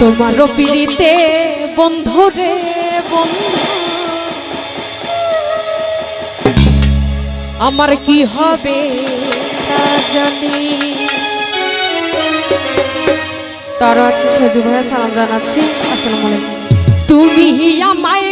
তোমার পিড়িতে, বন্ধু রে, বন্ধু। আমার কি হবে জানি। তারও আছে সেজু ভাইয়া, সালাম জানাচ্ছি। আসসালামু তুমি আমায়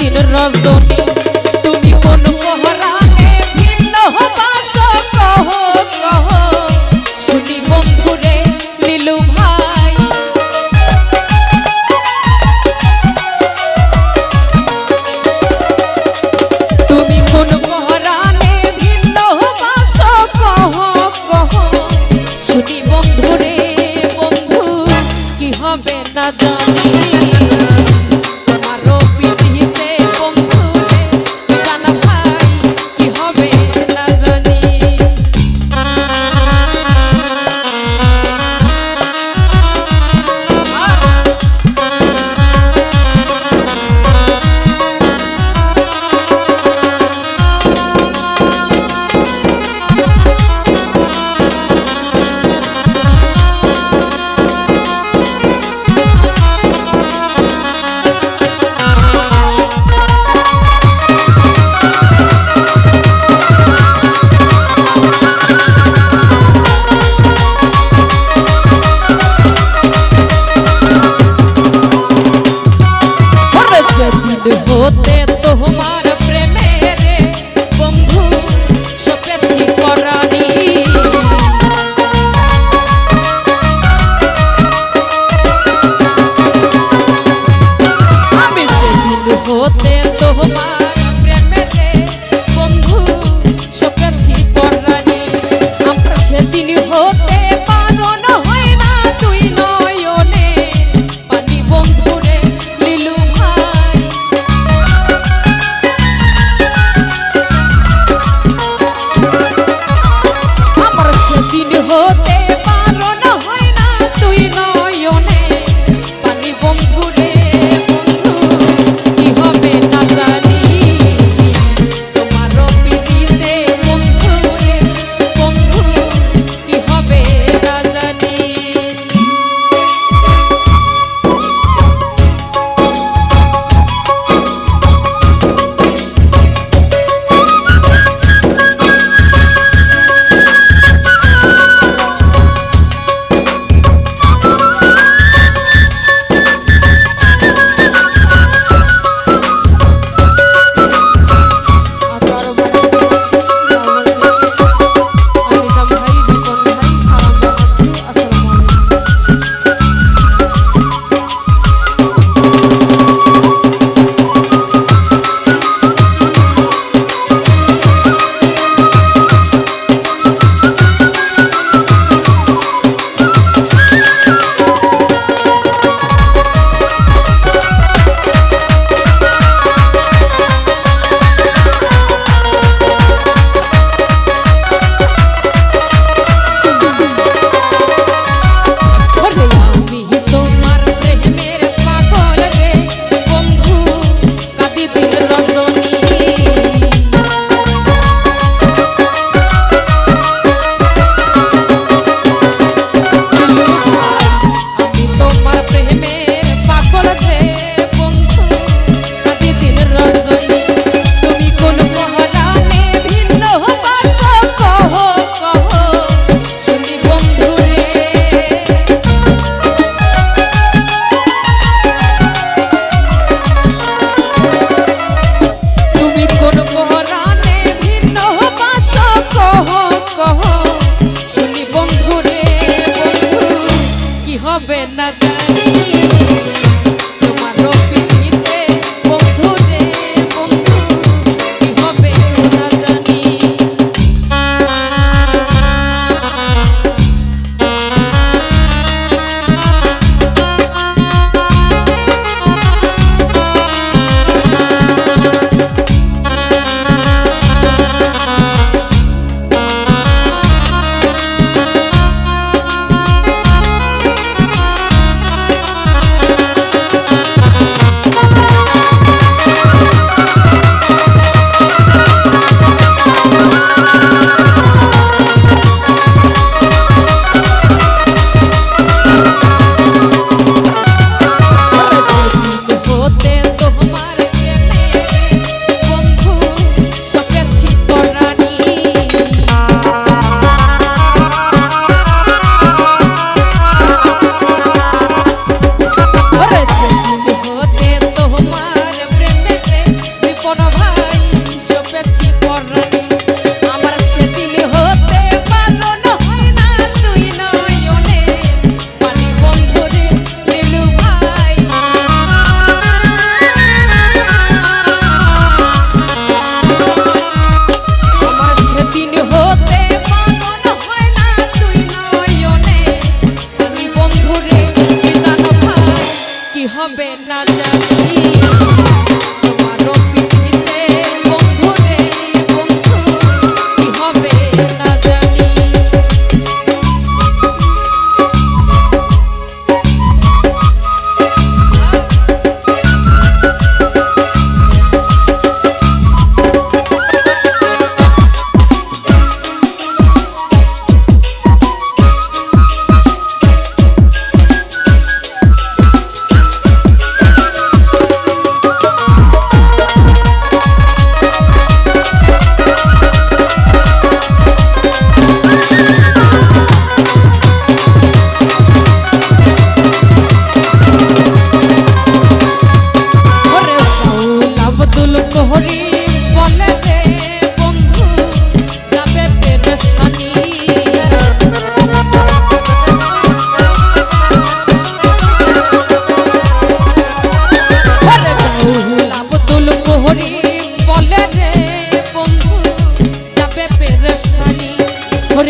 tidur rasuni হতে তোমার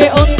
ওরে অন্তিম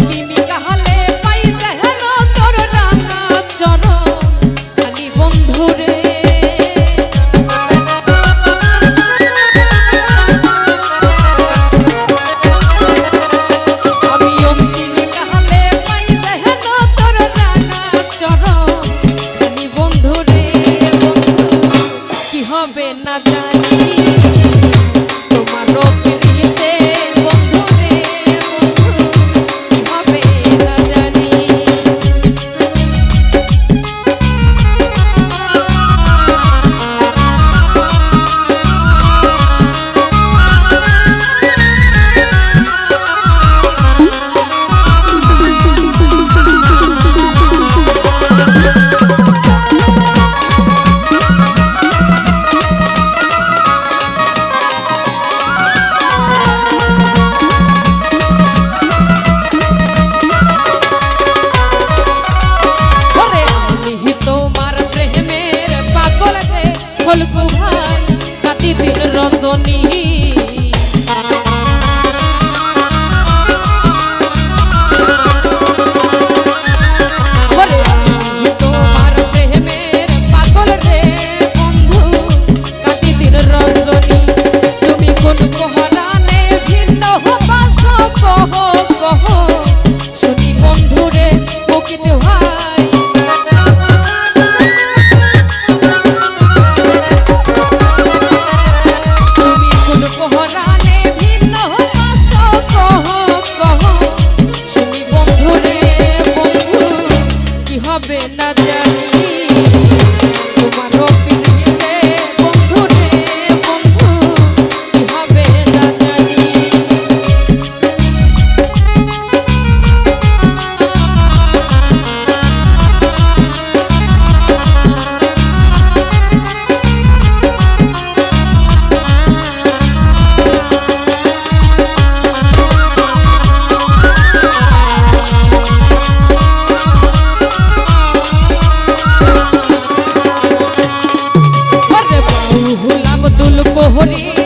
প্রহরী